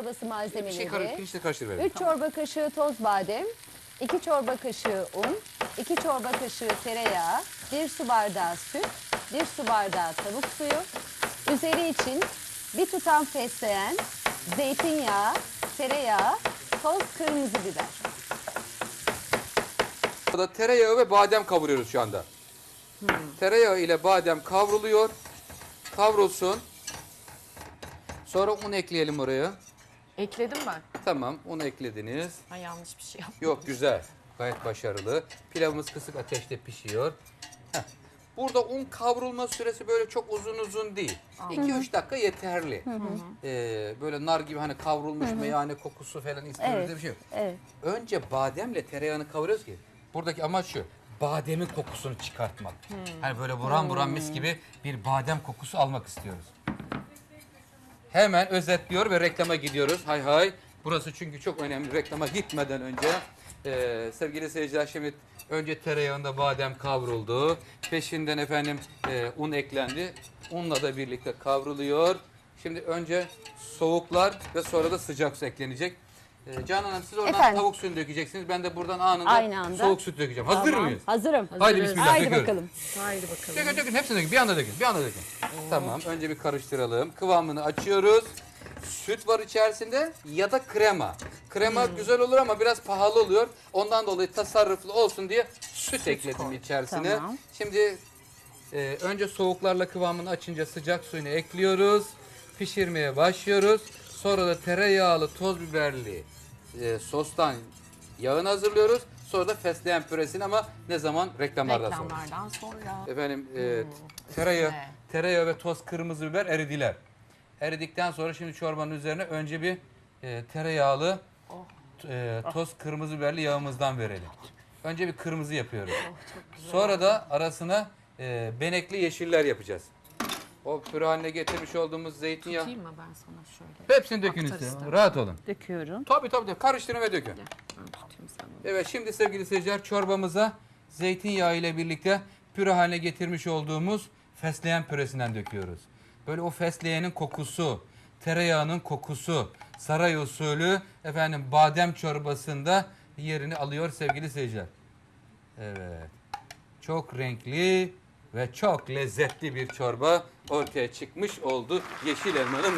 çorbası Bir şey malzemeleri. karıştır, pirinçle karıştır verelim. 3 çorba kaşığı toz badem, 2 çorba kaşığı un, 2 çorba kaşığı tereyağı, 1 su bardağı süt, 1 su bardağı tavuk suyu, üzeri için bir tutam fesleğen, zeytinyağı, tereyağı, toz kırmızı biber. Burada tereyağı ve badem kavuruyoruz şu anda. Tereyağı ile badem kavruluyor. Kavrulsun. Sonra un ekleyelim oraya. Ekledim ben. Tamam, un eklediniz. Ben yanlış bir şey yaptım. Yok güzel. Gayet başarılı. Pilavımız kısık ateşte pişiyor. Heh. Burada un kavrulma süresi böyle çok uzun uzun değil. 2-3 dakika yeterli. Ee, böyle nar gibi hani kavrulmuş meyhane kokusu falan istiyoruz Evet. diye bir şey yok. Evet. Önce bademle tereyağını kavuruyoruz ki buradaki amaç şu. Bademin kokusunu çıkartmak. Hani böyle buran buran mis gibi bir badem kokusu almak istiyoruz. Hemen özetliyor ve reklama gidiyoruz. Hay hay. Burası çünkü çok önemli. Reklama gitmeden önce e, sevgili seyirciler şimdi önce tereyağında badem kavruldu. Peşinden efendim e, un eklendi. Unla da birlikte kavruluyor. Şimdi önce soğuklar ve sonra da sıcak su eklenecek. E, Canan Hanım siz oradan Efendim? tavuk suyunu dökeceksiniz. Ben de buradan anında, Aynı anda. soğuk süt dökeceğim. Hazır Tamam, mıyız? Hazırım. Haydi bismillah Haydi döküyoruz. bakalım. Haydi bakalım. Dökün dökün hepsini dökün. Bir anda dökün. Bir anda dökün. Tamam. Önce bir karıştıralım. Kıvamını açıyoruz. Süt var içerisinde ya da krema. Krema güzel olur ama biraz pahalı oluyor. Ondan dolayı tasarruflu olsun diye süt, ekledim içerisine. Tamam. Şimdi e, önce soğuklarla kıvamını açınca sıcak suyunu ekliyoruz. Pişirmeye başlıyoruz. Sonra da tereyağlı, toz biberli e, sostan yağını hazırlıyoruz. Sonra da fesleğen püresini ama ne zaman? Reklamlardan sonra. Reklamlardan sonra. Efendim e, tereyağı, tereyağı ve toz kırmızı biber eridiler. Eridikten sonra şimdi çorbanın üzerine önce bir e, tereyağlı e, toz kırmızı biberli yağımızdan verelim. Önce bir kırmızı yapıyoruz. Sonra da arasına e, benekli yeşiller yapacağız. O püre haline getirmiş olduğumuz zeytinyağı. Tutayım mı ben sana şöyle? Hepsini dökün Aktar üstüne. Rahat olun. Döküyorum. Tabii tabii tabii. Karıştırın ve dökün. Ben tutayım sana. Evet şimdi sevgili seyirciler çorbamıza zeytinyağı ile birlikte püre haline getirmiş olduğumuz fesleğen püresinden döküyoruz. Böyle o fesleğenin kokusu, tereyağının kokusu, saray usulü efendim badem çorbasında yerini alıyor sevgili seyirciler. Evet. Çok renkli ve çok lezzetli bir çorba ortaya çıkmış oldu. Yeşil elmanın